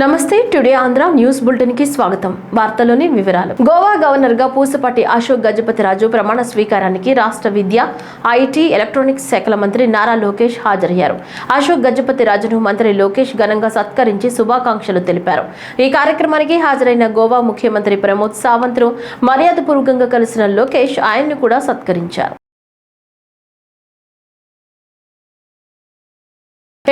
నమస్తే today Andhra news బులెటిన్కి స్వాగతం. వార్తలోని వివరాలు. గోవా గవర్నర్గా పూసపాటి అశోక్ గజపతి రాజు ప్రమాణ స్వీకారానికి రాష్ట్ర విద్య ఐటీ ఎలక్ట్రానిక్స్ శాఖల మంత్రి నారా లోకేష్ హాజరయ్యారు. అశోక్ గజపతి రాజును మంత్రి లోకేష్ ఘనంగా సత్కరించి శుభాకాంక్షలు తెలిపారు. ఈ కార్యక్రమానికి హాజరైన గోవా ముఖ్యమంత్రి ప్రమోద్ సావంత్ను మర్యాదపూర్వకంగా కలిసిన లోకేష్ ఆయన్ను కూడా సత్కరించారు.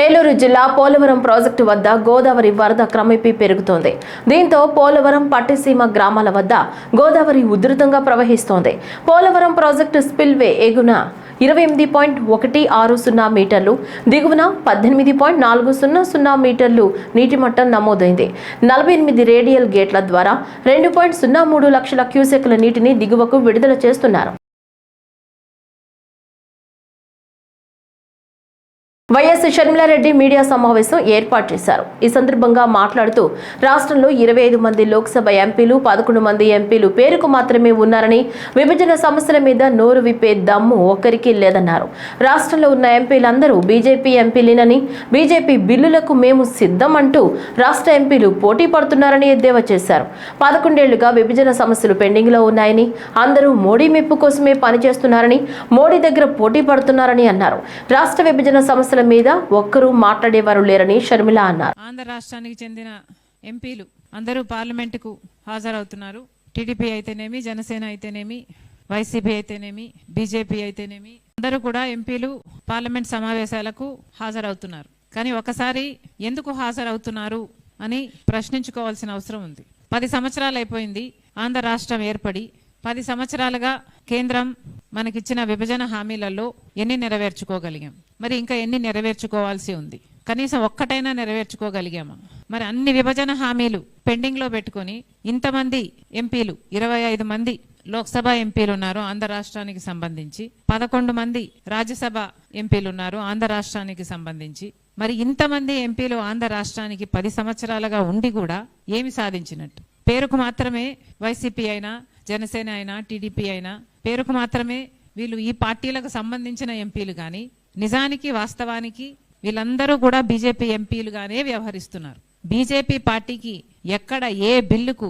ఏలూరు జిల్లా పోలవరం ప్రాజెక్టు వద్ద గోదావరి వరద క్రమేపీ పెరుగుతోంది. దీంతో పోలవరం పట్టిసీమ గ్రామాల వద్ద గోదావరి ఉధృతంగా ప్రవహిస్తోంది. పోలవరం ప్రాజెక్టు స్పిల్వే ఎగున ఇరవై ఎనిమిది పాయింట్ ఒకటి ఆరు సున్నా మీటర్లు దిగువన పద్దెనిమిది పాయింట్ నాలుగు సున్నా సున్నా మీటర్లు నీటి మట్టం నమోదైంది. నలభై ఎనిమిది రేడియల్ గేట్ల ద్వారా రెండు పాయింట్ సున్నా మూడు లక్షల క్యూసెక్ల నీటిని దిగువకు విడుదల చేస్తున్నారు. వైఎస్ షర్మిలారెడ్డి మీడియా సమావేశం ఏర్పాటు చేశారు. ఈ సందర్భంగా మాట్లాడుతూ రాష్ట్రంలో ఇరవై ఐదు మంది లోక్సభ ఎంపీలు పదకొండు మంది ఎంపీలు పేరుకు మాత్రమే ఉన్నారని విభజన సమస్యల మీద నోరు విప్పే దమ్ము ఒక్కరికి లేదన్నారు. రాష్ట్రంలో ఉన్న ఎంపీలందరూ బీజేపీ ఎంపీలేనని బీజేపీ బిల్లులకు మేము సిద్ధం అంటూ రాష్ట్ర ఎంపీలు పోటీ పడుతున్నారని ఎద్దేవా చేశారు. పదకొండేళ్ళుగా విభజన సమస్యలు పెండింగ్లో ఉన్నాయని అందరూ మోడీ మెప్పు కోసమే పనిచేస్తున్నారని మోడీ దగ్గర పోటీ పడుతున్నారని అన్నారు. రాష్ట్ర విభజన సమస్యల మీద ఒక్కరూ మాట్లాడేవారు లేరని షర్మిల అన్నారు. ఆంధ్ర రాష్ట్రానికి చెందిన ఎంపీలు అందరూ పార్లమెంటుకు హాజరవుతున్నారు. టీడీపీ అయితేనేమి జనసేన అయితేనేమి వైసీపీ అయితేనేమి బీజేపీ అయితేనేమి అందరూ కూడా ఎంపీలు పార్లమెంట్ సమావేశాలకు హాజరవుతున్నారు. కానీ ఒకసారి ఎందుకు హాజరవుతున్నారు అని ప్రశ్నించుకోవాల్సిన అవసరం ఉంది. పది సంవత్సరాలు అయిపోయింది ఆంధ్ర రాష్ట్రం ఏర్పడి. పది సంవత్సరాలుగా కేంద్రం మనకిచ్చిన విభజన హామీలలో ఎన్ని నెరవేర్చుకోగలిగాం? మరి ఇంకా ఎన్ని నెరవేర్చుకోవాల్సి ఉంది? కనీసం ఒక్కటైనా నెరవేర్చుకోగలిగామా? మరి అన్ని విభజన హామీలు పెండింగ్లో పెట్టుకొని ఇంతమంది ఎంపీలు ఇరవై ఐదు మంది లోక్సభ ఎంపీలు ఉన్నారు ఆంధ్ర రాష్ట్రానికి సంబంధించి పదకొండు మంది రాజ్యసభ ఎంపీలు ఉన్నారు ఆంధ్ర రాష్ట్రానికి సంబంధించి. మరి ఇంతమంది ఎంపీలు ఆంధ్ర రాష్ట్రానికి పది సంవత్సరాలుగా ఉండి కూడా ఏమి సాధించినట్టు? పేరుకు మాత్రమే వైసీపీ అయినా జనసేన అయినా టీడీపీ అయినా పేరుకు మాత్రమే వీళ్ళు ఈ పార్టీలకు సంబంధించిన ఎంపీలు కానీ నిజానికి వాస్తవానికి వీళ్ళందరూ కూడా బీజేపీ ఎంపీలుగానే వ్యవహరిస్తున్నారు. బీజేపీ పార్టీకి ఎక్కడ ఏ బిల్లుకు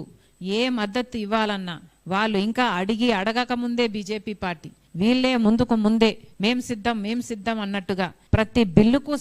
ఏ మద్దతు ఇవ్వాలన్నా వాళ్ళు ఇంకా అడిగి అడగక ముందే బీజేపీ పార్టీ. వీళ్ళే ముందుకు ముందే మేం సిద్ధం మేం సిద్ధం అన్నట్టుగా ప్రతి బిల్లుకు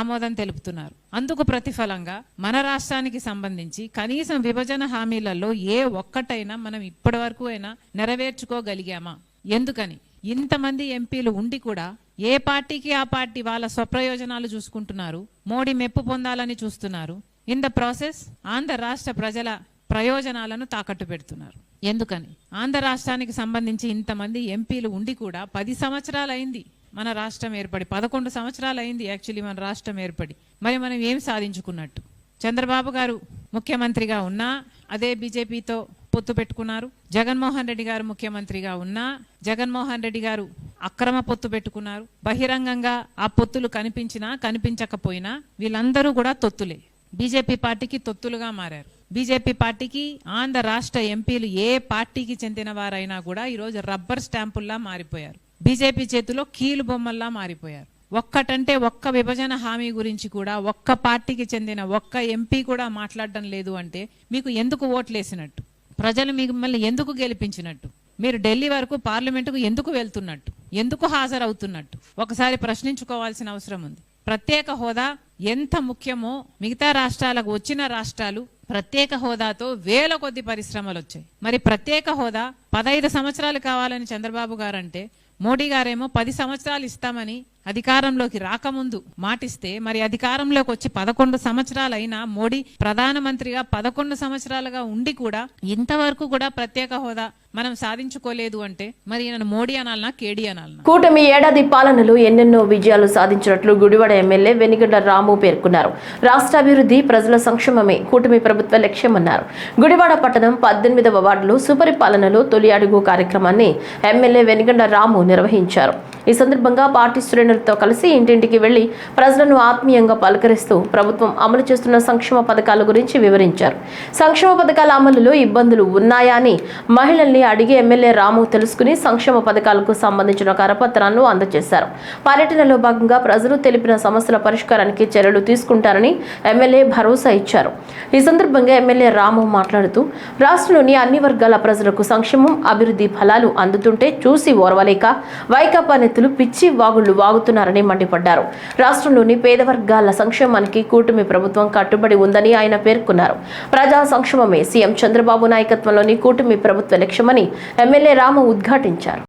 ఆమోదం తెలుపుతున్నారు. అందుకు ప్రతిఫలంగా మన రాష్ట్రానికి సంబంధించి కనీసం విభజన హామీలలో ఏ ఒక్కటైనా మనం ఇప్పటి వరకు అయినా నెరవేర్చుకోగలిగామా? ఎందుకని? ఇంతమంది ఎంపీలు ఉండి కూడా ఏ పార్టీకి ఆ పార్టీ వాళ్ళ స్వప్రయోజనాలు చూసుకుంటున్నారు? మోడీ మెప్పు పొందాలని చూస్తున్నారు. ఇన్ ద ప్రాసెస్ ఆంధ్ర రాష్ట్ర ప్రజల ప్రయోజనాలను తాకట్టు పెడుతున్నారు. ఎందుకని? ఆంధ్ర రాష్ట్రానికి సంబంధించి ఇంతమంది ఎంపీలు ఉండి కూడా పది సంవత్సరాలు అయింది మన రాష్ట్రం ఏర్పడి పదకొండు సంవత్సరాలు అయింది యాక్చువల్లీ మన రాష్ట్రం ఏర్పడి. మరి మనం ఏం సాధించుకున్నట్టు? చంద్రబాబు గారు ముఖ్యమంత్రిగా ఉన్నా అదే బీజేపీతో పొత్తు పెట్టుకున్నారు. జగన్మోహన్ రెడ్డి గారు ముఖ్యమంత్రిగా ఉన్నా జగన్మోహన్ రెడ్డి గారు అక్రమ పొత్తు పెట్టుకున్నారు. బహిరంగంగా ఆ పొత్తులు కనిపించినా కనిపించకపోయినా వీళ్ళందరూ కూడా తొత్తులే. బీజేపీ పార్టీకి తొత్తులుగా మారారు. బీజేపీ పార్టీకి ఆంధ్ర రాష్ట్ర ఎంపీలు ఏ పార్టీకి చెందిన వారైనా కూడా ఈరోజు రబ్బర్ స్టాంపుల్లా మారిపోయారు. బీజేపీ చేతిలో కీలు బొమ్మల్లా మారిపోయారు. ఒక్కటంటే ఒక్క విభజన హామీ గురించి కూడా ఒక్క పార్టీకి చెందిన ఒక్క ఎంపీ కూడా మాట్లాడడం లేదు అంటే మీకు ఎందుకు ఓట్లేసినట్టు? ప్రజలు మిమ్మల్ని ఎందుకు గెలిపించినట్టు? మీరు ఢిల్లీ వరకు పార్లమెంటుకు ఎందుకు వెళ్తున్నట్టు? ఎందుకు హాజరవుతున్నట్టు? ఒకసారి ప్రశ్నించుకోవాల్సిన అవసరం ఉంది. ప్రత్యేక హోదా ఎంత ముఖ్యమో మిగతా రాష్ట్రాలకు వచ్చిన రాష్ట్రాలు ప్రత్యేక హోదాతో వేల కొద్ది పరిశ్రమలు వచ్చాయి. మరి ప్రత్యేక హోదా పదహైదు సంవత్సరాలు కావాలని చంద్రబాబు గారంటే మోడీ గారేమో పది సంవత్సరాలు ఇస్తామని అధికారంలోకి రాకముందు మాటిస్తే మరి అధికారంలోకి వచ్చి పదకొండు సంవత్సరాలు అయినా మోడీ ప్రధానమంత్రిగా పదకొండు సంవత్సరాలుగా ఉండి కూడా ఇంతవరకు కూడా ప్రత్యేక హోదా మనం సాధించుకోలేదు అంటే మరి ఈయన మోడీ అనాలనా కేడీ అనాలనా? కూటమి ఏడాది పాలనలో ఎన్నెన్నో విజయాలు సాధించినట్లు గుడివాడ ఎమ్మెల్యే వెనిగడ్డ రాము పేర్కొన్నారు. రాష్ట్ర అభివృద్ధి ప్రజల సంక్షేమమే కూటమి ప్రభుత్వ లక్ష్యమన్నారు. గుడివాడ పట్టణం పద్దెనిమిదవ వార్డులో సుపరిపాలనలో తొలి అడుగు కార్యక్రమాన్ని ఎమ్మెల్యే వెనిగండ్ల రాము నిర్వహించారు. ఈ సందర్భంగా పార్టీ శ్రేణులతో కలిసి ఇంటింటికి వెళ్ళి ప్రజలను ఆత్మీయంగా పలకరిస్తూ ప్రభుత్వం అమలు చేస్తున్న సంక్షేమ పథకాల గురించి వివరించారు. సంక్షేమ పథకాల అమలులో ఇబ్బందులు ఉన్నాయా అని మహిళల్ని అడిగి ఎమ్మెల్యే రాము తెలుసుకుని సంక్షేమ పథకాలకు సంబంధించిన కరపత్రాలను అందజేశారు. పర్యటనలో భాగంగా ప్రజలు తెలిపిన సమస్యల పరిష్కారానికి చర్యలు తీసుకుంటారని ఎమ్మెల్యే భరోసా ఇచ్చారు. ఈ సందర్భంగా ఎమ్మెల్యే రాము మాట్లాడుతూ రాష్ట్రంలోని అన్ని వర్గాల ప్రజలకు సంక్షేమం అభివృద్ధి ఫలాలు అందుతుంటే చూసి ఓర్వలేక వైకాపా రైతులు పిచ్చి వాగుళ్ళు వాగుతున్నారని మండిపడ్డారు. రాష్ట్రంలోని పేద వర్గాల సంక్షేమానికి కూటమి ప్రభుత్వం కట్టుబడి ఉందని ఆయన పేర్కొన్నారు. ప్రజా సంక్షేమమే సీఎం చంద్రబాబు నాయకత్వంలోని కూటమి ప్రభుత్వ లక్ష్యమని ఎమ్మెల్యే రాము ఉద్ఘాటించారు.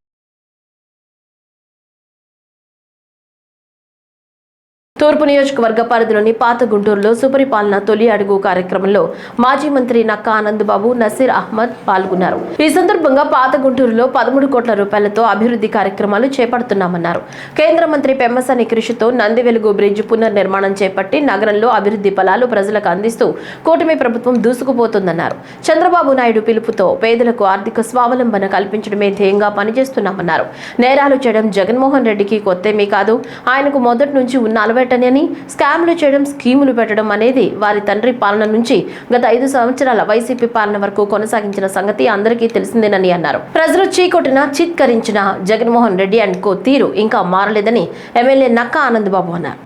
తూర్పు నియోజకవర్గ పరిధిలోని పాత గుంటూరులో సుపరిపాలన తొలి అడుగు కార్యక్రమంలో మాజీ మంత్రి నక్కా ఆనందబాబు నసీర్ అహ్మద్ పాల్గొన్నారు. ఈ సందర్భంగా పాత గుంటూరులో పదమూడు కోట్ల రూపాయలతో అభివృద్ధి కార్యక్రమాలు చేపడుతున్నామన్నారు. కేంద్ర మంత్రి పెమ్మసాని కృషితో నందివెలుగు బ్రిడ్జ్ పునర్నిర్మాణం చేపట్టి నగరంలో అభివృద్ధి ఫలాలు ప్రజలకు అందిస్తూ కూటమి ప్రభుత్వం దూసుకుపోతుందన్నారు. చంద్రబాబు నాయుడు పిలుపుతో పేదలకు ఆర్థిక స్వావలంబన కల్పించడమే ధ్యేయంగా పనిచేస్తున్నామన్నారు. నేరాలు చేయడం జగన్మోహన్ రెడ్డికి కొత్తేమీ కాదు. ఆయనకు మొదటి నుంచి ఉన్న అలవాటని స్కామ్లు చేయడం స్కీములు పెట్టడం అనేది వారి తండ్రి పాలన నుంచి గత ఐదు సంవత్సరాల వైసీపీ పాలన వరకు కొనసాగించిన సంగతి అందరికీ తెలిసిందేనని అన్నారు. ప్రజలు చీకొట్టిన చిత్కరించిన జగన్మోహన్ రెడ్డి అండ్ కో తీరు ఇంకా మారలేదని ఎమ్మెల్యే నక్కా ఆనందబాబు అన్నారు.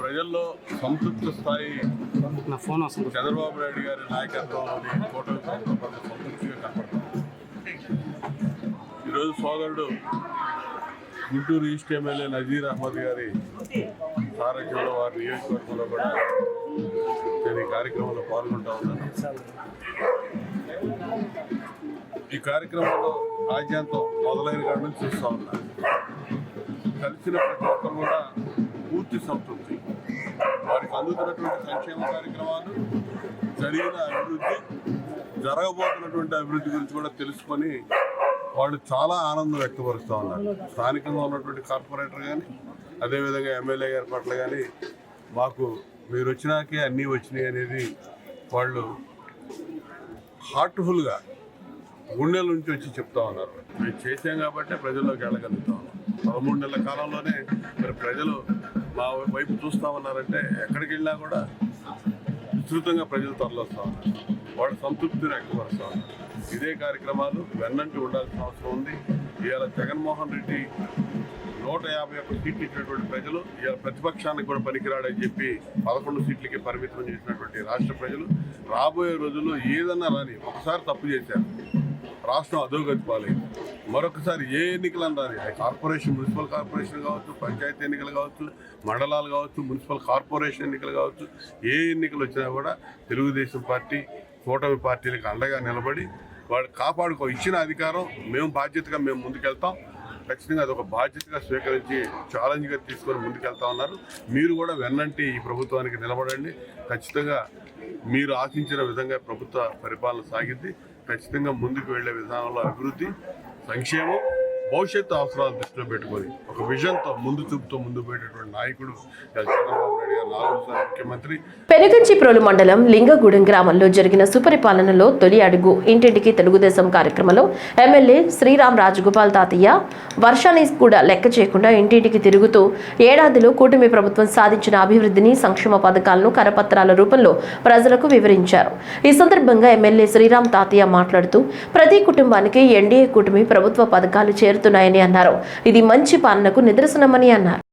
ప్రజల్లో సంతృప్తి స్థాయి చంద్రబాబు నాయుడు గారి నాయకత్వంలోని కూటమి ప్రభుత్వం సంతృప్తిగా కనపడుతుంది. ఈరోజు సోదరుడు గుంటూరు ఈస్ట్ ఎమ్మెల్యే నజీర్ అహ్మద్ గారి సారథ్యంలో వారి నియోజకవర్గంలో కూడా నేను ఈ కార్యక్రమంలో పాల్గొంటా ఉన్నాను. ఈ కార్యక్రమంలో రాజ్యాంతం మొదలైన కాడ నుంచి చూస్తూ ఉన్నాను కలిసిన ప్రతి ఒక్కరు కూడా పూర్తి సంతృప్తి. వారికి అందుతున్నటువంటి సంక్షేమ కార్యక్రమాలు జరిగిన అభివృద్ధి జరగబోతున్నటువంటి అభివృద్ధి గురించి కూడా తెలుసుకొని వాళ్ళు చాలా ఆనందం వ్యక్తపరుస్తూ ఉన్నారు. స్థానికంగా ఉన్నటువంటి కార్పొరేటర్ కానీ అదేవిధంగా ఎమ్మెల్యే గారి పట్ల కానీ మాకు మీరు వచ్చినాకే అన్నీ వచ్చినాయి అనేది వాళ్ళు హార్ట్ఫుల్గా గుండెల నుంచి వచ్చి చెప్తా ఉన్నారు. మేము చేసాం కాబట్టి ప్రజల్లోకి వెళ్ళగలుగుతాం పదమూడు నెలల కాలంలోనే మరి ప్రజలు మా వైపు చూస్తా ఉన్నారంటే ఎక్కడికి వెళ్ళినా కూడా విస్తృతంగా ప్రజలు తరలిస్తా ఉన్నారు వాళ్ళ సంతృప్తిని వ్యక్తపరుస్తా ఉన్నారు ఇదే కార్యక్రమాలు వెన్నంటి ఉండాల్సిన అవసరం ఉంది. ఇవాళ జగన్మోహన్ రెడ్డి నూట యాభై ఒక్క సీట్లు ఇచ్చినటువంటి ప్రజలు ఇవాళ ప్రతిపక్షానికి కూడా పనికిరాడని చెప్పి పదకొండు సీట్లకి పరిమితం చేసినటువంటి రాష్ట్ర ప్రజలు రాబోయే రోజుల్లో ఏదన్నా రాని ఒకసారి తప్పు చేశారు. రాష్ట్రం అధోగతి మరొకసారి ఏ ఎన్నికలు అన్నారు కార్పొరేషన్ మున్సిపల్ కార్పొరేషన్ కావచ్చు పంచాయతీ ఎన్నికలు కావచ్చు మండలాలు కావచ్చు మున్సిపల్ కార్పొరేషన్ ఎన్నికలు కావచ్చు ఏ ఎన్నికలు వచ్చినా కూడా తెలుగుదేశం పార్టీ కూటమి పార్టీలకు అండగా నిలబడి వాళ్ళు కాపాడుకో ఇచ్చిన అధికారం మేము బాధ్యతగా మేము ముందుకెళ్తాం. ఖచ్చితంగా అది ఒక బాధ్యతగా స్వీకరించి ఛాలెంజ్గా తీసుకొని ముందుకెళ్తా ఉన్నారు. మీరు కూడా వెన్నంటి ఈ ప్రభుత్వానికి నిలబడండి. ఖచ్చితంగా మీరు ఆశించిన విధంగా ప్రభుత్వ పరిపాలన సాగింది ఖచ్చితంగా ముందుకు వెళ్ళే విధానంలో అభివృద్ధి సంక్షేమం భవిష్యత్తు అవసరాలు దృష్టిలో పెట్టుకొని ఒక విజన్తో ముందు చూపుతో ముందు పోయేటటువంటి నాయకుడు చంద్రబాబు. పెనుగంచి ప్రోలు పెనుగంచిప్రోలు మండలం లింగగూడెం గ్రామంలో జరిగిన సుపరిపాలనలో తొలి అడుగు ఇంటింటికి తెలుగుదేశం కార్యక్రమంలో ఎమ్మెల్యే శ్రీరామ్ రాజగోపాల్ తాతయ్య వర్షాన్ని కూడా లెక్క చేయకుండా ఇంటింటికి తిరుగుతూ ఏడాదిలో కూటమి ప్రభుత్వం సాధించిన అభివృద్ధిని సంక్షేమ పథకాలను కరపత్రాల రూపంలో ప్రజలకు వివరించారు. ఈ సందర్భంగా ఎమ్మెల్యే శ్రీరామ్ తాతయ్య మాట్లాడుతూ ప్రతి కుటుంబానికి ఎన్డీఏ కూటమి ప్రభుత్వ పథకాలు చేరుతున్నాయని అన్నారు. ఇది మంచి పాలనకు నిదర్శనమని అన్నారు.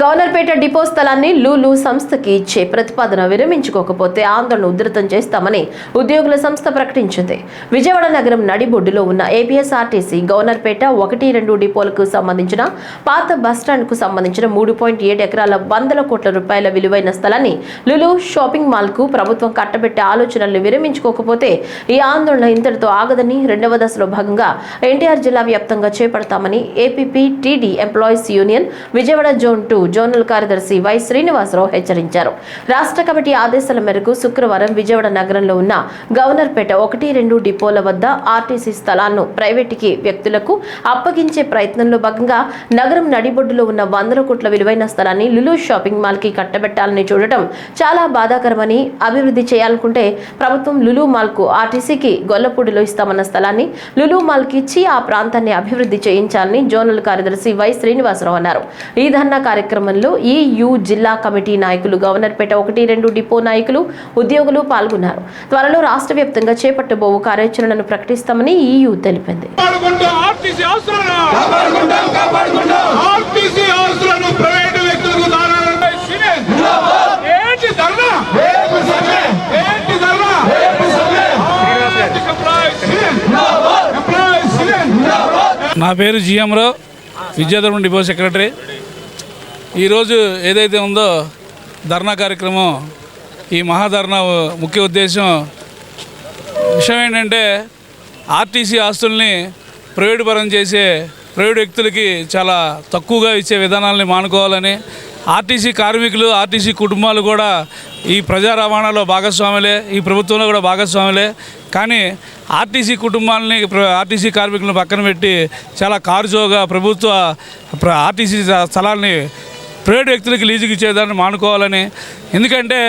గవర్నర్పేట డిపో స్థలాన్ని లూలు సంస్థకి ఇచ్చే ప్రతిపాదన విరమించుకోకపోతే ఆందోళన ఉధృతం చేస్తామని ఉద్యోగుల సంస్థ ప్రకటించింది. విజయవాడ నగరం నడిబొడ్డులో ఉన్న ఏపీఎస్ఆర్టీసీ గవర్నర్పేట ఒకటి రెండు డిపోలకు సంబంధించిన పాత బస్టాండ్కు సంబంధించిన మూడు పాయింట్ ఏడు ఎకరాల వందల కోట్ల రూపాయల విలువైన స్థలాన్ని లులు షాపింగ్ మాల్కు ప్రభుత్వం కట్టబెట్టే ఆలోచనలు విరమించుకోకపోతే ఈ ఆందోళన ఇంతటితో ఆగదని రెండవ దశలో భాగంగా ఎన్టీఆర్ జిల్లా వ్యాప్తంగా చేపడతామని APP TD employees union Vijayawada zone two zonal కార్యదర్శి వై శ్రీనివాసరావు హెచ్చరించారు. రాష్ట్ర కమిటీ ఆదేశాల మేరకు శుక్రవారం విజయవాడ నగరంలో ఉన్న గవర్నర్పేట ఒకటి రెండు డిపోల వద్ద ఆర్టీసీ స్థలాలను ప్రైవేటుకి వ్యక్తులకు అప్పగించే ప్రయత్నంలో భాగంగా నగరం నడిబొడ్డులో ఉన్న వందల కోట్ల విలువైన స్థలాన్ని లులు షాపింగ్ మాల్కి కట్టబెట్టాలని చూడటం చాలా బాధాకరమని అభివృద్ధి చేయాలనుకుంటే ప్రభుత్వం లులు మాల్కు ఆర్టీసీకి గొల్లపూడిలో ఇస్తామన్న స్థలాన్ని లులు మాల్కి ఇచ్చి ఆ ప్రాంతాన్ని అభివృద్ధి చేయించాలని జోనల్ కార్యదర్శి వై శ్రీనివాసరావు అన్నారు. ఈ ధర్నా కార్యక్రమంలో ఈయు జిల్లా కమిటీ నాయకులు గవర్నర్పేట ఒకటి రెండు డిపో నాయకులు ఉద్యోగులు పాల్గొన్నారు. త్వరలో రాష్ట్ర వ్యాప్తంగా చేపట్టబోవు కార్యాచరణను ప్రకటిస్తామని ఈయు తెలిపింది. నా పేరు జిఎంరావు విద్యాధర్మ డిపో సెక్రటరీ. ఈరోజు ఏదైతే ఉందో ధర్నా కార్యక్రమం ఈ మహాధర్నా ముఖ్య ఉద్దేశం విషయం ఏంటంటే ఆర్టీసీ ఆస్తుల్ని ప్రైవేటు పరం చేసే ప్రైవేటు వ్యక్తులకి చాలా తక్కువగా ఇచ్చే విధానాలని మానుకోవాలని ఆర్టీసీ కార్మికులు ఆర్టీసీ కుటుంబాలు కూడా ఈ ప్రజా రవాణాలో భాగస్వాములే ఈ ప్రభుత్వంలో కూడా భాగస్వాములే. కానీ ఆర్టీసీ కుటుంబాలని ఆర్టీసీ కార్మికులను పక్కన పెట్టి చాలా కారుచోగా ప్రభుత్వ ప్ర- ఆర్టీసీ స్థలాల్ని ప్రైవేట్ వ్యక్తులకి లీజుకి ఇచ్చేదాన్ని మానుకోవాలని. ఎందుకంటే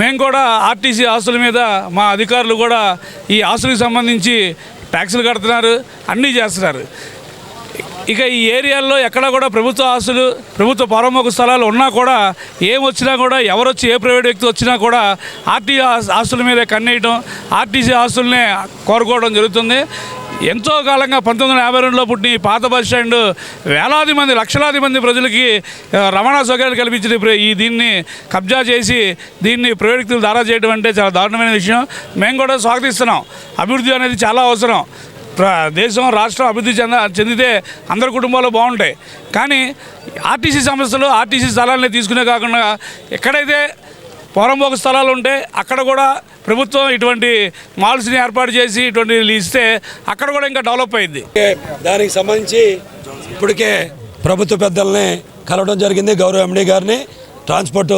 మేము కూడా ఆర్టీసీ ఆస్తుల మీద మా అధికారులు కూడా ఈ ఆస్తులకు సంబంధించి ట్యాక్సులు కడుతున్నారు అన్నీ చేస్తున్నారు. ఇక ఈ ఏరియాల్లో ఎక్కడ కూడా ప్రభుత్వ ఆస్తులు ప్రభుత్వ పరమకు స్థలాలు ఉన్నా కూడా ఏం వచ్చినా కూడా ఎవరొచ్చి ఏ ప్రైవేట్ వ్యక్తి వచ్చినా కూడా ఆర్టీ ఆస్తుల మీద కన్నేయటం ఆర్టీసీ ఆస్తుల్నే కోరుకోవడం జరుగుతుంది. ఎంతో కాలంగా పంతొమ్మిది వందల యాభై రెండులో పుట్టిన పాత బస్ స్టాండ్ వేలాది మంది లక్షలాది మంది ప్రజలకి రవాణా సౌకర్యాలు కల్పించిన ఈ దీన్ని కబ్జా చేసి దీన్ని ప్రైవేట్ దారా చేయడం అంటే చాలా దారుణమైన విషయం. మేము కూడా స్వాగతిస్తున్నాం. అభివృద్ధి అనేది చాలా అవసరం. దేశం రాష్ట్రం అభివృద్ధి చెంద చెందితే అందరి కుటుంబాలు బాగుంటాయి. కానీ ఆర్టీసీ సంస్థలు ఆర్టీసీ స్థలాలని తీసుకునే కాకుండా ఎక్కడైతే పోరంబోక స్థలాలు ఉంటే అక్కడ కూడా ప్రభుత్వం ఇటువంటి మాల్స్ని ఏర్పాటు చేసి ఇటువంటి ఇస్తే అక్కడ కూడా ఇంకా డెవలప్ అయింది. దానికి సంబంధించి ఇప్పటికే ప్రభుత్వ పెద్దల్ని కలవడం జరిగింది గౌరవ ఎండి గారిని ట్రాన్స్పోర్ట్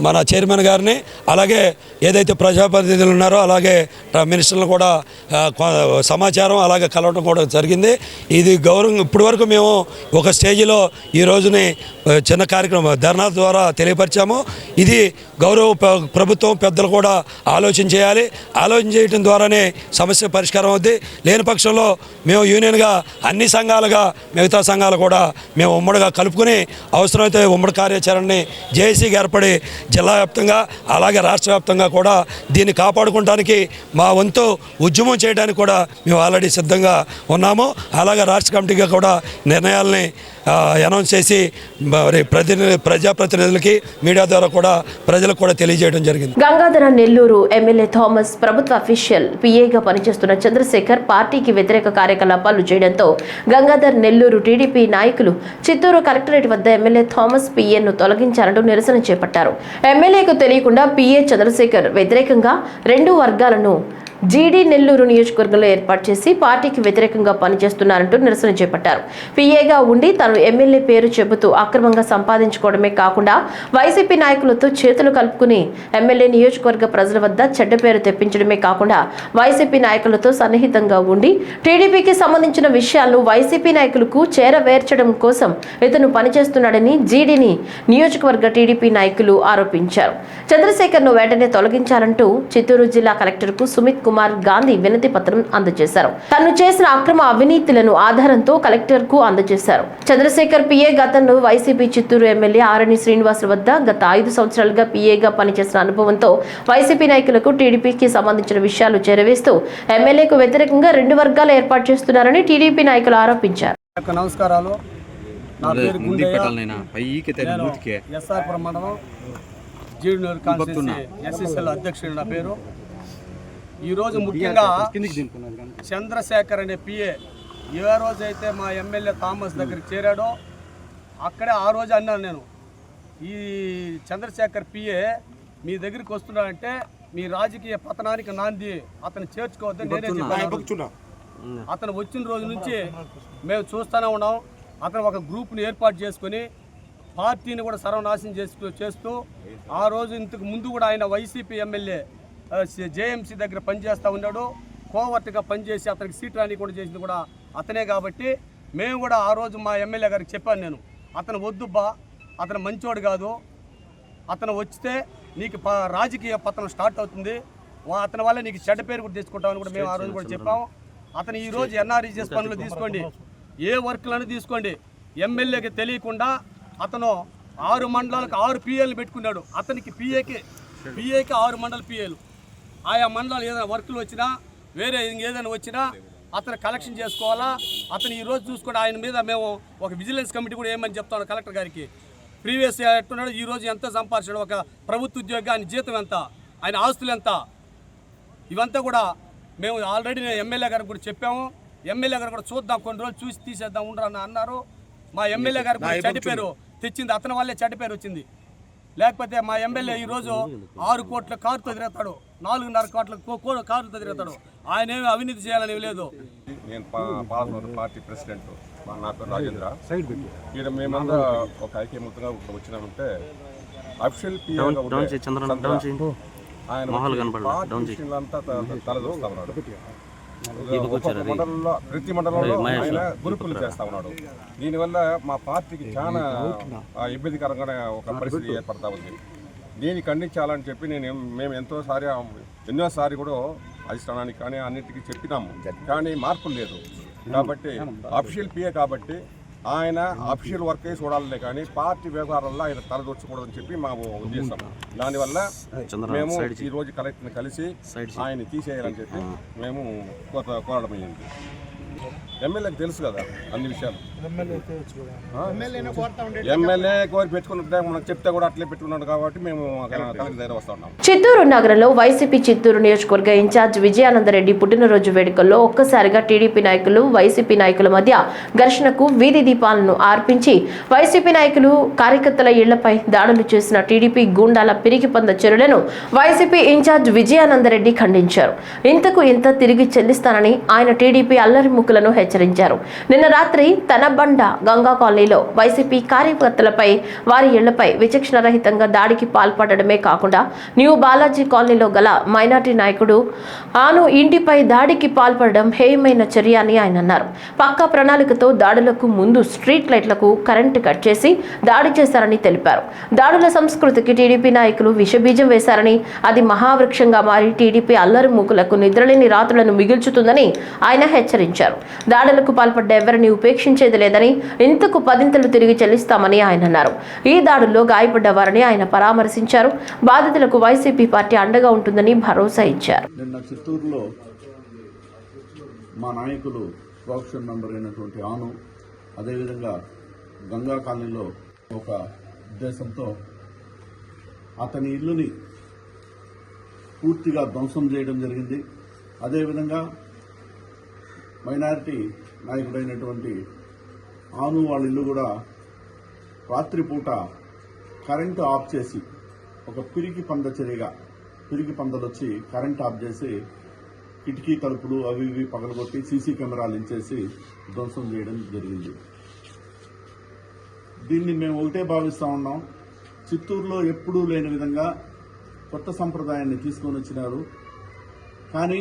మన చైర్మన్ గారిని అలాగే ఏదైతే ప్రజాప్రతినిధులు ఉన్నారో అలాగే మినిస్టర్లు కూడా సమాచారం అలాగే కలవడం కూడా జరిగింది. ఇది గౌరవం ఇప్పటి వరకు మేము ఒక స్టేజిలో ఈ రోజుని చిన్న కార్యక్రమం ధర్నా ద్వారా తెలియపరిచాము. ఇది గౌరవ ప్రభుత్వం పెద్దలు కూడా ఆలోచన చేయాలి. ఆలోచన చేయడం ద్వారానే సమస్య పరిష్కారం అవుద్ది. లేని పక్షంలో మేము యూనియన్గా అన్ని సంఘాలుగా మిగతా సంఘాలు కూడా మేము ఉమ్మడిగా కలుపుకుని అవసరమైతే ఉమ్మడి కార్యాచరణని జేఏసీకి ఏర్పడి జిల్లా వ్యాప్తంగా అలాగే రాష్ట్ర వ్యాప్తంగా కూడా దీన్ని కాపాడుకోవడానికి మా వంతు ఉద్యమం చేయడానికి కూడా మేము ఆల్రెడీ సిద్ధంగా ఉన్నాము. అలాగే రాష్ట్ర కమిటీగా కూడా నిర్ణయాల్ని అనౌన్స్ చేసి మరి ప్రతినిధి ప్రజాప్రతినిధులకి మీడియా ద్వారా కూడా ప్రజలకు కూడా తెలియజేయడం జరిగింది. గంగాధర నెల్లూరు ఎమ్మెల్యే థామస్ ప్రభుత్వ అఫీషియల్ పిఏగా పనిచేస్తున్న చంద్రశేఖర్ పార్టీకి వ్యతిరేక కార్యకలాపాలు చేయడంతో గంగాధర్ నెల్లూరు టీడీపీ నాయకులు చిత్తూరు కలెక్టరేట్ వద్ద ఎమ్మెల్యే థామస్ పిఏను తొలగించారంటూ నిరసన చేపట్టారు. ఎమ్మెల్యేకు తెలియకుండా పిఏ చంద్రశేఖర్ వ్యతిరేకంగా రెండు వర్గాలను జీడీ నెల్లూరు నియోజకవర్గంలో ఏర్పాటు చేసి పార్టీకి వ్యతిరేకంగా పనిచేస్తున్నారంటూ నిరసన చేపట్టారు. పీఏగా ఉండి తను ఎమ్మెల్యే పేరు చెబుతూ అక్రమంగా సంపాదించుకోవడమే కాకుండా వైసీపీ నాయకులతో చేతులు కలుపుకుని ఎమ్మెల్యే నియోజకవర్గ ప్రజల వద్ద చెడ్డ పేరు తెప్పించడమే కాకుండా వైసీపీ నాయకులతో సన్నిహితంగా ఉండి టీడీపీకి సంబంధించిన విషయాలను వైసీపీ నాయకులకు చేరవేర్చడం కోసం ఇతను పనిచేస్తున్నాడని జీడీని నియోజకవర్గ టీడీపీ నాయకులు ఆరోపించారు. చంద్రశేఖర్ను వెంటనే తొలగించాలంటూ చిత్తూరు జిల్లా కలెక్టర్కు సుమిత్ కుమార్ గాంధీ వినతి పత్రం అందజేశారు. తను చేసిన అక్రమ అవినీతులను ఆధారంతో కలెక్టర్కు అందజేశారు. చంద్రశేఖర్ పిఏ గతంలో వైసీపీ చిత్తూరు ఎమ్మెల్యే ఆరణి శ్రీనివాసుల వద్ద గత ఐదు సంవత్సరాలుగా పిఏగా పనిచేసిన అనుభవంతో వైసీపీ నాయకులకు టీడీపీకి సంబంధించిన విషయాలు చేరవేస్తూ ఎమ్మెల్యేకు వ్యతిరేకంగా రెండు వర్గాలు ఏర్పాటు చేస్తున్నారని టీడీపీ నాయకులు ఆరోపించారు. నమస్కారాలు. నా పేరు జీడినూరు కాన్స్టిట్యూన్సీ ఎస్ఎస్ఎల్ అధ్యక్షుడు నా పేరు. ఈరోజు ముఖ్యంగా చంద్రశేఖర్ అనే పిఏ ఏ రోజైతే మా ఎమ్మెల్యే థామస్ దగ్గరికి చేరాడో అక్కడే ఆ రోజు అన్నాను నేను. ఈ చంద్రశేఖర్ పిఏ మీ దగ్గరికి వస్తున్నాడంటే మీ రాజకీయ పతనానికి నాంది అతను చేర్చుకోవద్దని నేనే చెప్పాను. అతను వచ్చిన రోజు నుంచి మేము చూస్తూనే ఉన్నాం. అతను ఒక గ్రూప్ని ఏర్పాటు చేసుకొని పార్టీని కూడా సర్వనాశనం చేస్తూ చేస్తూ ఆ రోజు ఇంతకు ముందు కూడా ఆయన వైసీపీ ఎమ్మెల్యే జేఎంసీ దగ్గర పనిచేస్తూ ఉన్నాడు. కోవర్ట్గా పనిచేసి అతనికి సీట్ రానికుండా చేసింది కూడా అతనే కాబట్టి మేము కూడా ఆ రోజు మా ఎమ్మెల్యే గారికి చెప్పాను నేను అతను వద్దుబ్బా అతను మంచోడు కాదు. అతను వచ్చితే నీకు ప- రాజకీయ పతనం స్టార్ట్ అవుతుంది. అతని వల్ల నీకు చెడ్డ పేరు కూడా తెచ్చుకుంటామని కూడా మేము ఆ రోజు కూడా చెప్పాము. అతను ఈ రోజు ఎన్ఆర్ఈజీఎస్ పనులు తీసుకోండి. ఏ వర్క్లను తీసుకోండి. ఎమ్మెల్యేకి తెలియకుండా అతను ఆరు మండలాలకు ఆరు పిఏలు పెట్టుకున్నాడు. అతనికి పిఏకి. పిఏకి ఆరు మండల పిఏలు. ఆయా మండలాలు ఏదైనా వర్కులు వచ్చినా వేరే ఏదైనా వచ్చినా అతను కలెక్షన్ చేసుకోవాలా? అతను ఈ రోజు చూసుకుంటే ఆయన మీద మేము ఒక విజిలెన్స్ కమిటీ కూడా ఏమని చెప్తాను కలెక్టర్ గారికి. ప్రీవియస్ ఎట్టున్నాడు ఈ రోజు ఎంత సంపాదించాడు ఒక ప్రభుత్వ ఉద్యోగి ఆయన జీతం ఎంత ఆయన ఆస్తులు ఎంత? ఇవంతా కూడా మేము ఆల్రెడీ నేను ఎమ్మెల్యే గారికి కూడా చెప్పాము. ఎమ్మెల్యే గారు కూడా చూద్దాం కొన్ని రోజులు చూసి తీసేద్దాం ఉండరు అని అన్నారు. మా ఎమ్మెల్యే గారికి కూడా చెడ్డ పేరు తెచ్చింది అతని వల్లే చెడ్డ పేరు వచ్చింది. లేకపోతే మా ఎమ్మెల్యే ఈరోజు ఆరు కోట్ల కారుతో తిరుగుతాడు. నాలుగున్నర కోట్ల కో- కో- కారుతో తిరుగుతాడు. ఆయన ఏమి అవినీతి చేయాలని లేదు. నేను పార్టీ ప్రెసిడెంట్. మా నా పేరు రాజేంద్ర. ఈడ మేమందరూ ఒక ఐక్యమూర్తిగా ఇక్కడ వచ్చినామంటే అఫిషియల్ ఆయన పార్టీ తలదూస్తా ఉన్నాడు. ఒక్కొక్క మండలంలో ప్రతి మండలంలో ఆయన గ్రూపులు చేస్తా ఉన్నాడు. దీనివల్ల మా పార్టీకి చాలా ఇబ్బందికరంగా ఒక పరిస్థితి ఏర్పడతా ఉంది. దీన్ని ఖండించాలని చెప్పి నేను మేము ఎంతోసారి ఎన్నోసారి కూడా అధిష్టానానికి కానీ అన్నిటికీ చెప్పినాము. కానీ మార్పు లేదు. కాబట్టి అఫీషియల్ పిఏ కాబట్టి ఆయన అఫీషియల్ వర్కే చూడాలనే కానీ పార్టీ వ్యవహారాల్లో ఆయన తలదొచ్చకూడదని చెప్పి మా ఉద్దేశం. దానివల్ల మేము ఈ రోజు కలెక్టర్ని కలిసి ఆయన తీసేయాలని చెప్పి మేము కోర- కోరడం అయ్యింది ఎమ్మెల్యేకి తెలుసు కదా అన్ని విషయాలు. ఎమ్మెల్యే కోరి పెట్టుకున్నట్టే మనకు చెప్తే కూడా అట్లే పెట్టుకున్నాడు కాబట్టి మేము కలెక్టర్ దగ్గర వస్తా ఉన్నాం. చిత్తూరు నగరంలో వైసీపీ చిత్తూరు నియోజకవర్గ ఇన్ఛార్జ్ విజయానందరెడ్డి పుట్టినరోజు వేడుకల్లో ఒక్కసారిగా టీడీపీ నాయకులు వైసీపీ నాయకుల మధ్య ఘర్షణకు వీధి దీపాలను ఆర్పించి వైసీపీ నాయకులు కార్యకర్తల ఇళ్ళపై దాడులు చేసిన టీడీపీ గూండాల పిరిగిపంద చర్యలను వైసీపీ ఇన్ఛార్జ్ విజయానందరెడ్డి ఖండించారు. ఇంతకు ఇంత తిరిగి చెల్లిస్తానని ఆయన టీడీపీ అల్లరి ముక్కులను హెచ్చరించారు నిన్న రాత్రి తనబండ గంగా కాలనీలో వైసీపీ కార్యకర్తలపై వారి ఇళ్ళపై విచక్షణ రహితంగా దాడికి పాల్పడడమే కాకుండా న్యూ బాలాజీ కాలనీలో గల మైనార్టీ నాయకుడు ఆను ఇంటిపై దాడికి పాల్పడడం హేయమైన చర్య అని ఆయన అన్నారు. పక్కా ప్రణాళికతో దాడులకు ముందు స్ట్రీట్ లైట్లకు కరెంటు కట్ చేసి దాడి చేశారని తెలిపారు. దాడుల సంస్కృతికి టీడీపీ నాయకులు విషబీజం వేశారని అది మహావృక్షంగా మారి టీడీపీ అల్లరి మూకులకు నిద్రలేని రాత్రులను మిగుల్చుతుందని ఆయన హెచ్చరించారు. దాడులకు పాల్పడ్డ ఎవరిని ఉపేక్షించేది లేదని ఇంతకు పదింతలు తిరిగి చెల్లిస్తామని ఆయన అన్నారు. ఈ దాడుల్లో గాయపడ్డ వారిని ఆయన పరామర్శించారు. బాధితులకు వైసీపీ పార్టీ అండగా ఉంటుందని భరోసా ఇచ్చారు. నిన్న చిత్తూరులో మా నాయకులు ప్రొఫెషన్ మెంబర్ అయినటువంటి ఆను అదేవిధంగా గంగా కాలనీలో ఒక ఉద్దేశంతో అతని ఇల్లుని పూర్తిగా ధ్వంసం చేయడం జరిగింది. అదేవిధంగా మైనారిటీ నాయకుడైనటువంటి ఆను వాళ్ళ ఇల్లు కూడా రాత్రిపూట కరెంటు ఆఫ్ చేసి ఒక పిరికి పంద చర్యగా పిరికి పందలు వచ్చి కరెంట్ ఆఫ్ చేసి కిటికీ తలుపులు అవి ఇవి పగలగొట్టి సీసీ కెమెరాలు ఇచ్చేసి ధ్వంసం చేయడం జరిగింది. దీన్ని మేము ఒకటే భావిస్తూ ఉన్నాం. చిత్తూరులో ఎప్పుడూ లేని విధంగా కొత్త సంప్రదాయాన్ని తీసుకొని వచ్చినారు. కానీ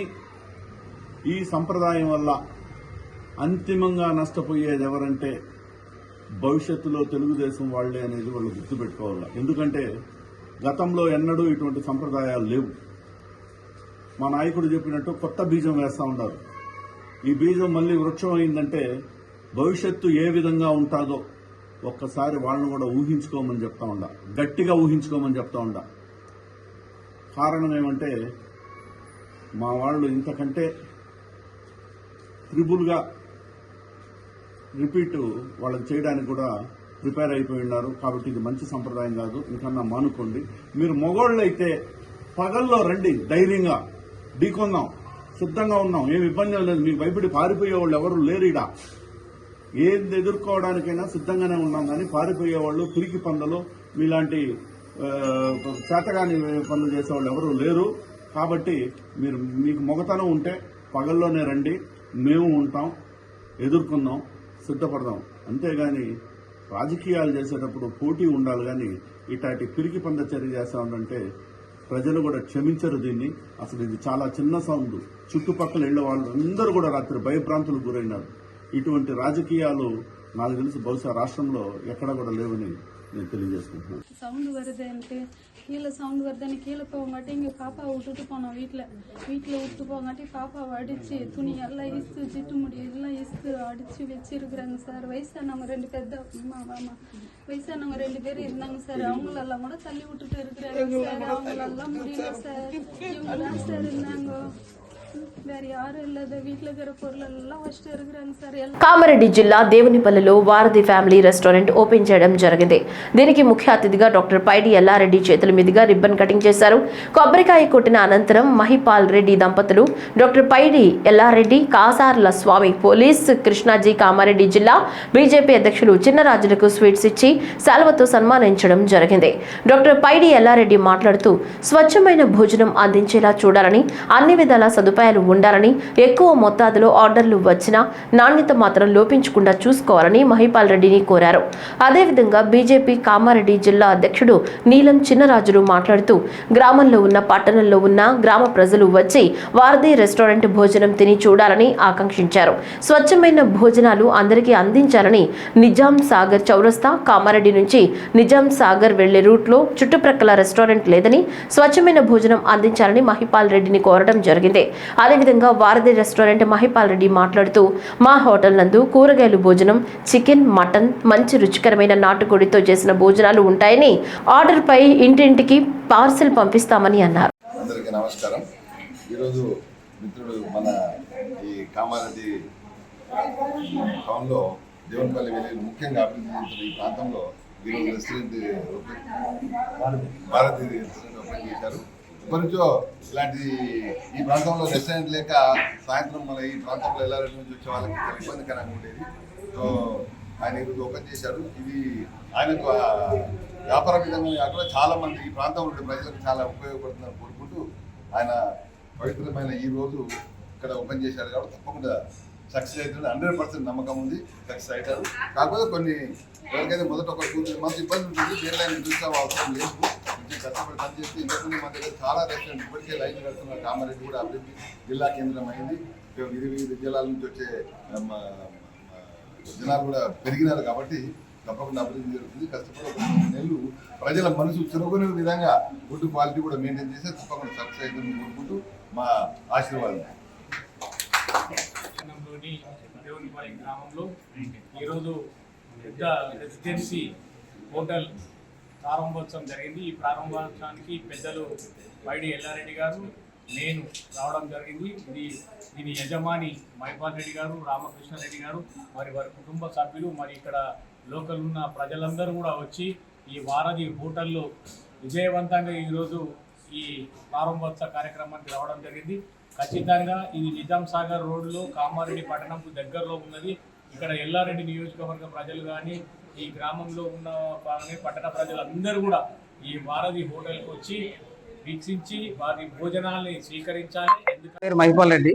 ఈ సంప్రదాయం వల్ల అంతిమంగా నష్టపోయేది ఎవరంటే భవిష్యత్తులో తెలుగుదేశం వాళ్ళే అనేది వాళ్ళు గుర్తుపెట్టుకోవాలి. ఎందుకంటే గతంలో ఎన్నడూ ఇటువంటి సంప్రదాయాలు లేవు. మా నాయకుడు చెప్పినట్టు కొత్త బీజం వేస్తూ ఉన్నారు. ఈ బీజం మళ్ళీ వృక్షం అయిందంటే భవిష్యత్తు ఏ విధంగా ఉంటుందో ఒక్కసారి వాళ్ళని కూడా ఊహించుకోమని చెప్తా ఉండ. గట్టిగా ఊహించుకోమని చెప్తా ఉండ. కారణం ఏమంటే మా వాళ్ళు ఇంతకంటే త్రిబుల్గా రిపీట్ వాళ్ళకి చేయడానికి కూడా ప్రిపేర్ అయిపోయి ఉన్నారు. కాబట్టి ఇది మంచి సంప్రదాయం కాదు. ఇంకన్నా మానుకోండి. మీరు మొగోళ్ళు అయితే పగల్లో రండి ధైర్యంగా. ఢీకొందాం. సిద్ధంగా ఉన్నాం. ఏమి ఇబ్బంది లేదు. మీకు భయపడి పారిపోయే వాళ్ళు ఎవరు లేరు ఇడా ఏది ఎదుర్కోవడానికైనా సిద్ధంగానే ఉన్నాం కానీ పారిపోయే వాళ్ళు పిరికి పందలు మీలాంటి చేతగాని పనులు చేసేవాళ్ళు ఎవరు లేరు. కాబట్టి మీరు మీకు మొగతనం ఉంటే పగల్లోనే రండి. మేము ఉంటాం ఎదుర్కొన్నాం సిద్ధపడదాం. అంతేగాని రాజకీయాలు చేసేటప్పుడు పోటీ ఉండాలి కానీ ఇటాటి పిరికి పంద చర్య చేస్తామంటే ప్రజలు కూడా క్షమించరు దీన్ని. అసలు ఇది చాలా చిన్న సౌండ్. చుట్టుపక్కల ఇళ్ళ వాళ్ళందరూ కూడా రాత్రి భయభ్రాంతులు గురైనారు. ఇటువంటి రాజకీయాలు నాకు తెలిసి బహుశా రాష్ట్రంలో ఎక్కడా కూడా లేవని నేను తెలియజేసుకుంటున్నాను. సౌండ్ వరద అంటే கீழே சவுண்ட் வருதுன்னு கீழே போகாட்டி இங்கே பாப்பாவை விட்டுட்டு போனோம் வீட்டில் வீட்டில் விட்டு போகாட்டி பாப்பாவை அடித்து துணி எல்லாம் இஸ்து சிட்டு முடி எல்லாம் இஸ்து அடித்து வச்சிருக்கிறாங்க சார். வயசானவங்க ரெண்டு பேர் தான். ஆமா வயசானவங்க ரெண்டு பேர் இருந்தாங்க சார். அவங்களெல்லாம் கூட தள்ளி விட்டுட்டு இருக்கிறாங்க சார். அவங்களெல்லாம் முடியல சார். இவங்க சார் இருந்தாங்க. కామారెడ్డి జిల్లా దేవునిపల్లిలో వారధి ఫ్యామిలీ రెస్టారెంట్ ఓపెన్ చేయడం జరిగింది. దీనికి ముఖ్య అతిథిగా డాక్టర్ పైడి ఎల్లారెడ్డి చేతుల మీదుగా రిబ్బన్ కటింగ్ చేశారు. కొబ్బరికాయ కొట్టిన అనంతరం మహిపాల్ రెడ్డి దంపతులు డాక్టర్ పైడి ఎల్లారెడ్డి కాసార్ల స్వామి పోలీస్ కృష్ణాజీ కామారెడ్డి జిల్లా బీజేపీ అధ్యక్షులు చిన్నరాజులకు స్వీట్స్ ఇచ్చి సెలవుతో సన్మానించడం జరిగింది. డాక్టర్ పైడి ఎల్లారెడ్డి మాట్లాడుతూ స్వచ్ఛమైన భోజనం అందించేలా చూడాలని అన్ని విధాల సదుపాయం సదుపాయాలు ఉండాలని ఎక్కువ మొత్తాదులో ఆర్డర్లు వచ్చినా నాణ్యత మాత్రం లోపించకుండా చూసుకోవాలని మహిపాల్ రెడ్డిని కోరారు. అదేవిధంగా బీజేపీ కామారెడ్డి జిల్లా అధ్యక్షుడు నీలం చిన్నరాజులు మాట్లాడుతూ గ్రామంలో ఉన్న పట్టణంలో ఉన్న గ్రామ ప్రజలు వచ్చి వారధి రెస్టారెంట్ భోజనం తిని చూడాలని ఆకాంక్షించారు. స్వచ్ఛమైన భోజనాలు అందరికీ అందించాలని నిజాం సాగర్ చౌరస్తా కామారెడ్డి నుంచి నిజాం సాగర్ వెళ్ళే రూట్లో చుట్టుప్రక్కల రెస్టారెంట్ లేదని స్వచ్ఛమైన భోజనం అందించాలని మహిపాల్ రెడ్డిని కోరడం జరిగింది. అదేవిధంగా వారధి రెస్టారెంట్ మహిపాల్ రెడ్డి మాట్లాడుతూ మా హోటల్ నందు కూరగాయలు భోజనం చికెన్ మటన్ మంచి రుచికరమైన నాటుకోడితో చేసిన భోజనాలు ఉంటాయని ఆర్డర్పై ఇంటింటికి పార్సెల్ పంపిస్తామని అన్నారు. అందరికీ నమస్కారం. ఈరోజు మిత్రుడు మన ఈ కామారెడ్డి టౌన్లో విలేజ్ ముఖ్యంగా అభివృద్ధి చెందుతున్న ఈ ప్రాంతంలో ఈరోజు రెస్టారెంట్ రెస్టారెంట్ ఓపెన్ చేశారు. ఇప్పటి ఇలాంటి ఈ ప్రాంతంలో రెస్టారెంట్ లేక సాయంత్రం మన ఈ ప్రాంతంలో వెళ్ళాలని నుంచి వచ్చే వాళ్ళకి చాలా ఇబ్బందికరంగా ఉండేది. సో ఆయన ఈరోజు ఓపెన్ చేశాడు ఇది ఆయనకు వ్యాపార విధంగా కాకుండా చాలా మంది ఈ ప్రాంతంలో ఉండే ప్రజలకు చాలా ఉపయోగపడుతుందని కోరుకుంటూ ఆయన పవిత్రమైన ఈ రోజు ఇక్కడ ఓపెన్ చేశాడు కాబట్టి తప్పకుండా సక్సెస్ అవుతుంది హండ్రెడ్ పర్సెంట్ నమ్మకం ఉంది. సక్సెస్ అవుతారు. కాకపోతే కొన్ని ఎవరికైతే మొదట ఒక టూ త్రీ మంత్స్ ఇబ్బంది ఉంటుంది దేని ఆయన చూసే అవసరం లేదు. కష్టపడి పని చేస్తే ఇంతకుముందు దగ్గర చాలా రెస్టారెంట్ ఇప్పటికే లైన్ కడుతున్నారు. కామారెడ్డి కూడా అభివృద్ధి జిల్లా కేంద్రం అయింది వివిధ వివిధ జిల్లాల నుంచి వచ్చే మా- జనాలు కూడా పెరిగినారు కాబట్టి తప్పకుండా అభివృద్ధి జరుగుతుంది. కష్టపడి నెలలు ప్రజల మనసు చురుకునే విధంగా ఫుడ్ క్వాలిటీ కూడా మెయింటైన్ చేస్తే తప్పకుండా సక్సెస్ అవుతుందని కోరుకుంటూ మా ఆశీర్వాదం. పట్టణంలోని గ్రామంలో ఈరోజు పెద్ద రెసిడెన్సీ హోటల్ ప్రారంభోత్సవం జరిగింది. ఈ ప్రారంభోత్సవానికి పెద్దలు వైడి ఎల్లారెడ్డి గారు నేను రావడం జరిగింది. ఇది దీని యజమాని మైపాల్ రెడ్డి గారు రామకృష్ణారెడ్డి గారు మరి వారి కుటుంబ సభ్యులు మరి ఇక్కడ లోకల్ ఉన్న ప్రజలందరూ కూడా వచ్చి ఈ వారధి హోటల్లో విజయవంతంగా ఈరోజు ఈ ప్రారంభోత్సవ కార్యక్రమానికి రావడం జరిగింది. ఖచ్చితంగా ఇది నిజాం సాగర్ రోడ్లో కామారెడ్డి పట్టణంకు దగ్గరలో ఉన్నది. ఇక్కడ ఎల్లారెడ్డి నియోజకవర్గ ప్రజలు కానీ ఈ గ్రామంలో ఉన్న కానీ పట్టణ ప్రజలందరూ కూడా ఈ వారధి హోటల్కి వచ్చి వీక్షించి వారి భోజనాల్ని స్వీకరించాలి. ఎందుకంటే మహిపాల్ రెడ్డి.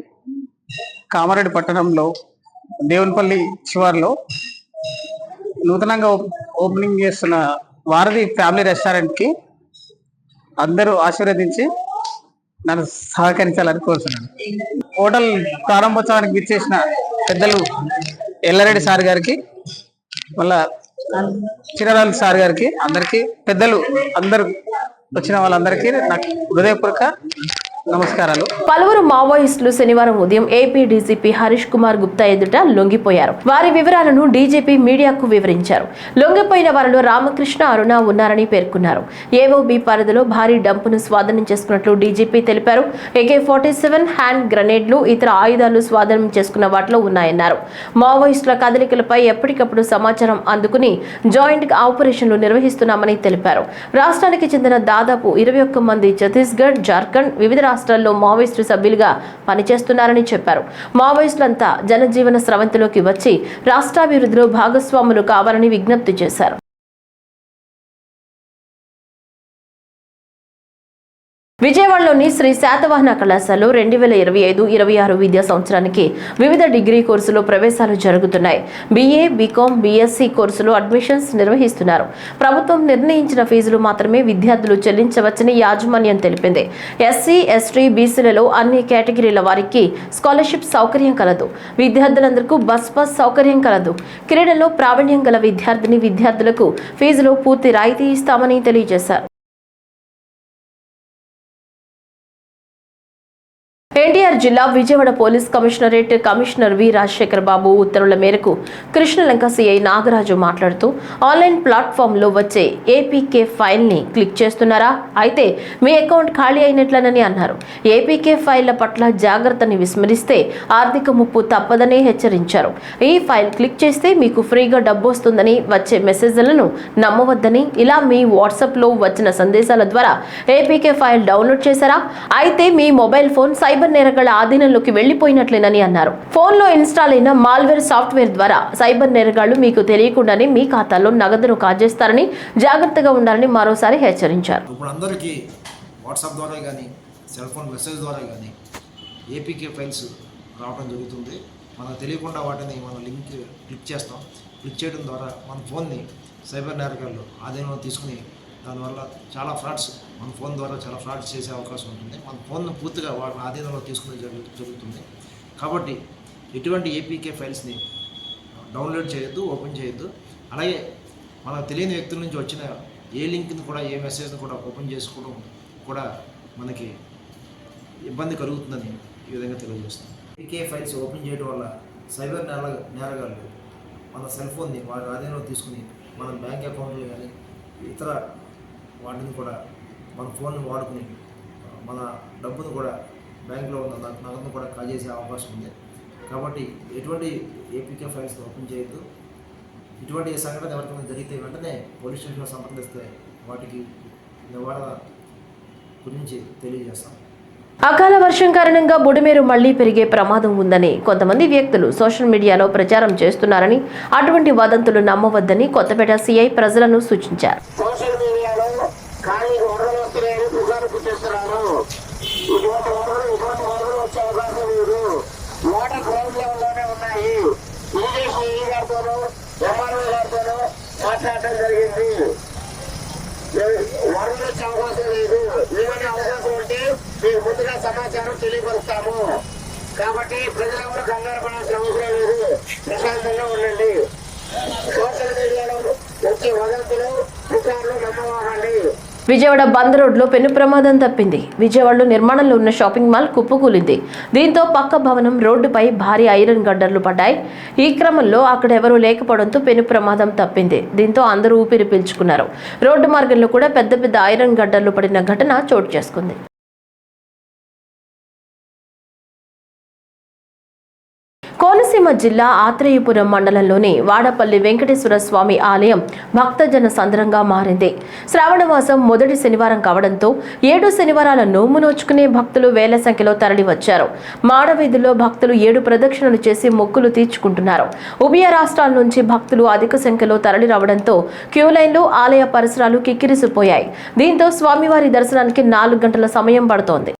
కామారెడ్డి పట్టణంలో దేవునిపల్లి శివార్లో నూతనంగా ఓపెనింగ్ చేస్తున్న వారధి ఫ్యామిలీ రెస్టారెంట్కి అందరూ ఆశీర్వదించి నన్ను సహకరించాలని కోరుతున్నాను. హోటల్ ప్రారంభోత్సవానికి విచ్చేసిన పెద్దలు ఎల్లారెడ్డి సార్ గారికి మళ్ళా చిరరాజు సార్ గారికి అందరికీ పెద్దలు అందరూ వచ్చిన వాళ్ళందరికీ నాకు హృదయపూర్వక నమస్కారాలు. పలువురు మావోయిస్టులు శనివారం ఉదయం ఏపీ డీజీపీ హరీష్ కుమార్ గుప్తా ఎదుట లొంగిపోయారు. వారి వివరాలను డీజీపీ మీడియాకు వివరించారు. లొంగిపోయిన వారిలో రామకృష్ణ అరుణ ఉన్నారని పేర్కొన్నారు. ఏఓబి పరిధిలో భారీ డంపును స్వాధీనం చేసుకున్నట్లు డీజీపీ తెలిపారు. ఏకే ఫార్టీ సెవెన్ హ్యాండ్ గ్రనేడ్లు ఇతర ఆయుధాలు స్వాధీనం చేసుకున్న వాటిలో ఉన్నాయన్నారు. మావోయిస్టుల కదలికలపై ఎప్పటికప్పుడు సమాచారం అందుకుని జాయింట్ ఆపరేషన్లు నిర్వహిస్తున్నామని తెలిపారు. రాష్ట్రానికి చెందిన దాదాపు ఇరవై ఒక్క మంది ఛత్తీస్గఢ్ జార్ఖండ్ వివిధ రాష్ట్రాల్లో మావోయిస్టు సభ్యులుగా పనిచేస్తున్నారని చెప్పారు. మావోయిస్టులంతా జనజీవన స్రవంతిలోకి వచ్చి రాష్ట్రాభివృద్ధిలో భాగస్వాములు కావాలని విజ్ఞప్తి చేశారు. విజయవాడలోని శ్రీ శాతవాహన కళాశాలలో రెండు వేల ఇరవై ఐదు ఇరవై ఆరు విద్యా సంవత్సరానికి వివిధ డిగ్రీ కోర్సులో ప్రవేశాలు జరుగుతున్నాయి. బీఏ బీకాం బీఎస్సీ కోర్సులో అడ్మిషన్స్ నిర్వహిస్తున్నారు. ప్రభుత్వం నిర్ణయించిన ఫీజులు మాత్రమే విద్యార్థులు చెల్లించవచ్చని యాజమాన్యం తెలిపింది. ఎస్సీ ఎస్టీ బీసీలలో అన్ని కేటగిరీల వారికి స్కాలర్షిప్ సౌకర్యం కలదు. విద్యార్థులందరికీ బస్ పాస్ సౌకర్యం కలదు. క్రీడల్లో ప్రావీణ్యం గల విద్యార్థిని విద్యార్థులకు ఫీజులో పూర్తి రాయితీ ఇస్తామని తెలియజేశారు. ఎన్టీఆర్ జిల్లా Vijayawada police commissionerate commissioner V Rajasekhar Babu ఉత్తర్వుల మేరకు కృష్ణలంక సిఐ నాగరాజు మాట్లాడుతూ ఆన్లైన్ ప్లాట్ఫామ్లో వచ్చే ఏపీకే ఫైల్ని క్లిక్ చేస్తున్నారా? అయితే మీ అకౌంట్ ఖాళీ అయినట్లనని అన్నారు. ఏపీకే ఫైళ్ళ పట్ల జాగ్రత్తని విస్మరిస్తే ఆర్థిక ముప్పు తప్పదని హెచ్చరించారు. ఈ ఫైల్ క్లిక్ చేస్తే మీకు ఫ్రీగా డబ్బు వస్తుందని వచ్చే మెసేజ్లను నమ్మవద్దని ఇలా మీ వాట్సాప్లో వచ్చిన సందేశాల ద్వారా ఏపీకే ఫైల్ డౌన్లోడ్ చేశారా? అయితే మీ మొబైల్ ఫోన్ సైబర్ సైబర్ నేరగాళ్ళ ఆధీనంలోకి వెళ్ళిపోయినట్లేనని అన్నారు. ఫోన్లో ఇన్స్టాల్ అయిన మాల్వేర్ సాఫ్ట్వేర్ ద్వారా సైబర్ నేరగాళ్ళు మీకు తెలియకుండానే మీ ఖాతాలో నగదును కాజేస్తారని జాగ్రత్తగా ఉండాలని మరోసారి హెచ్చరించారు. ఇప్పుడు అందరికీ వాట్సాప్ ద్వారా కానీ సెల్ ఫోన్ మెసేజ్ ద్వారా కానీ ఏపీకే ఫైల్స్ రావడం జరుగుతుంది. మనకు తెలియకుండా వాటిని మనం లింక్ క్లిక్ చేస్తాం. క్లిక్ చేయడం ద్వారా మన ఫోన్ని సైబర్ నేరగాళ్ళు ఆధీనంలో తీసుకుని దానివల్ల చాలా ఫ్రాడ్స్ మన ఫోన్ ద్వారా చాలా ఫ్రాడ్స్ చేసే అవకాశం ఉంటుంది. మన ఫోన్ను పూర్తిగా వాళ్ళ ఆధీనంలో తీసుకునే జరుగు జరుగుతుంది. కాబట్టి ఎటువంటి ఏపీకే ఫైల్స్ని డౌన్లోడ్ చేయొద్దు ఓపెన్ చేయొద్దు. అలాగే మనకు తెలియని వ్యక్తుల నుంచి వచ్చిన ఏ లింక్ని కూడా ఏ మెసేజ్ని కూడా ఓపెన్ చేసుకోవడం కూడా మనకి ఇబ్బంది కలుగుతుందని ఈ విధంగా తెలియజేస్తుంది ఏపీకే ఫైల్స్ ఓపెన్ చేయడం వల్ల సైబర్ నేర నేరగాళ్ళు మన సెల్ ఫోన్ని వారి ఆధీనంలో తీసుకుని మన బ్యాంక్ అకౌంట్లు కానీ ఇతర వాటిని కూడా మన ఫోన్ని వాడుకుని మన డబ్బును కూడా బ్యాంకులో ఉన్న నగదును కూడా కాజేసే అవకాశం ఉంది. కాబట్టి ఎటువంటి ఏపీకే ఫైల్స్ ఓపెన్ చేయొద్దు. ఇటువంటి సంఘటన ఎవరికైనా జరిగితే వెంటనే పోలీస్ స్టేషన్లో సంప్రదిస్తే వాటికి నివారణ గురించి తెలియజేస్తాం. అకాల వర్షం కారణంగా బుడమేరు మళ్ళీ పెరిగే ప్రమాదం ఉందని కొంతమంది వ్యక్తులు సోషల్ మీడియాలో ప్రచారం చేస్తున్నారని అటువంటి వదంతులు నమ్మవద్దని కొత్తపేట సీఐ ప్రజలను సూచించారు సోషల్ మీడియాలో ఖాళీ వరదలు వస్తున్నాయని పుకారు పుట్టిస్తున్నారు ఇటువంటి వరదలు ఇటువంటి వరదలు వచ్చే అవకాశం లేదు వాటర్ గ్రౌండ్ లెవెల్లోనే ఉన్నాయి ఇరిగేషన్ ఈ గారితోనూ ఎంఆర్ఓ గారితోనూ మాట్లాడటం జరిగింది. వరదలు వచ్చే అవకాశం లేదు. ఏమైనా అవకాశం ఉంటే మీకు ముందుగా సమాచారం తెలియపరుస్తాము. కాబట్టి ప్రజలందరూ కంగారు పడాల్సిన అవసరం లేదు. ప్రశాంతంగా ఉండండి సోషల్ మీడియాలో వచ్చే వదంతులు పుకార్లు నమ్మవాలండి విజయవాడ బంద్ రోడ్లో పెను ప్రమాదం తప్పింది. విజయవాడలో నిర్మాణంలో ఉన్న షాపింగ్ మాల్ కుప్పకూలింది. దీంతో పక్క భవనం రోడ్డుపై భారీ ఐరన్ గడ్డర్లు పడ్డాయి. ఈ క్రమంలో అక్కడ ఎవరూ లేకపోవడంతో పెను ప్రమాదం తప్పింది. దీంతో అందరూ ఊపిరి పీల్చుకున్నారు. రోడ్డు మార్గంలో కూడా పెద్ద పెద్ద ఐరన్ గడ్డర్లు పడిన ఘటన చోటు చేసుకుంది. కోనసీమ జిల్లా ఆత్రేయపురం మండలంలోని వాడపల్లి వెంకటేశ్వర స్వామి ఆలయం భక్తజన సంద్రంగా మారింది. శ్రావణమాసం మొదటి శనివారం కావడంతో ఏడు శనివారాల నోము నోచుకునే భక్తులు వేల సంఖ్యలో తరలివచ్చారు మాడవీధుల్లో భక్తులు ఏడు ప్రదక్షిణలు చేసి మొక్కులు తీర్చుకుంటున్నారు. ఉభయ రాష్ట్రాల నుంచి భక్తులు అధిక సంఖ్యలో తరలి రావడంతో క్యూ లైన్లు ఆలయ పరిసరాలు కిక్కిరిసిపోయాయి. దీంతో స్వామివారి దర్శనానికి నాలుగు గంటల సమయం పడుతోంది.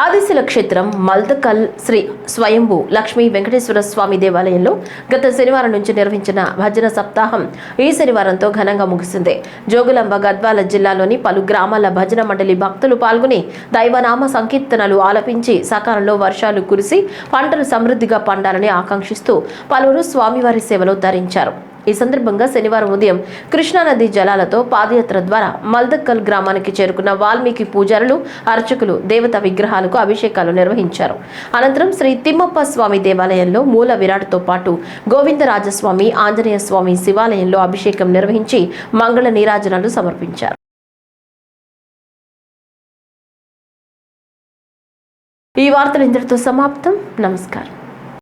ఆదిశిల క్షేత్రం మల్దకల్ శ్రీ స్వయంభూ లక్ష్మీ వెంకటేశ్వర స్వామి దేవాలయంలో గత శనివారం నుంచి నిర్వహించిన భజన సప్తాహం ఈ శనివారంతో ఘనంగా ముగిసింది. జోగులాంబ గద్వాల జిల్లాలోని పలు గ్రామాల భజన మండలి భక్తులు పాల్గొని దైవనామ సంకీర్తనలు ఆలపించి సకాలంలో వర్షాలు కురిసి పంటలు సమృద్ధిగా పండాలని ఆకాంక్షిస్తూ పలువురు స్వామివారి సేవలో ధరించారు ఈ సందర్భంగా శనివారం ఉదయం కృష్ణానది జలాలతో పాదయాత్ర ద్వారా మల్దక్కల్ గ్రామానికి చేరుకున్న వాల్మీకి పూజారులు అర్చకులు దేవత విగ్రహాలకు అభిషేకాలు నిర్వహించారు. అనంతరం శ్రీ తిమ్మప్ప స్వామి దేవాలయంలో మూల విరాట్తో పాటు గోవిందరాజస్వామి ఆంజనేయ స్వామి శివాలయంలో అభిషేకం నిర్వహించి మంగళ నీరాజనాలు సమర్పించారు. ఈ వార్తలు ఇంతటితో సమాప్తం. నమస్కారం.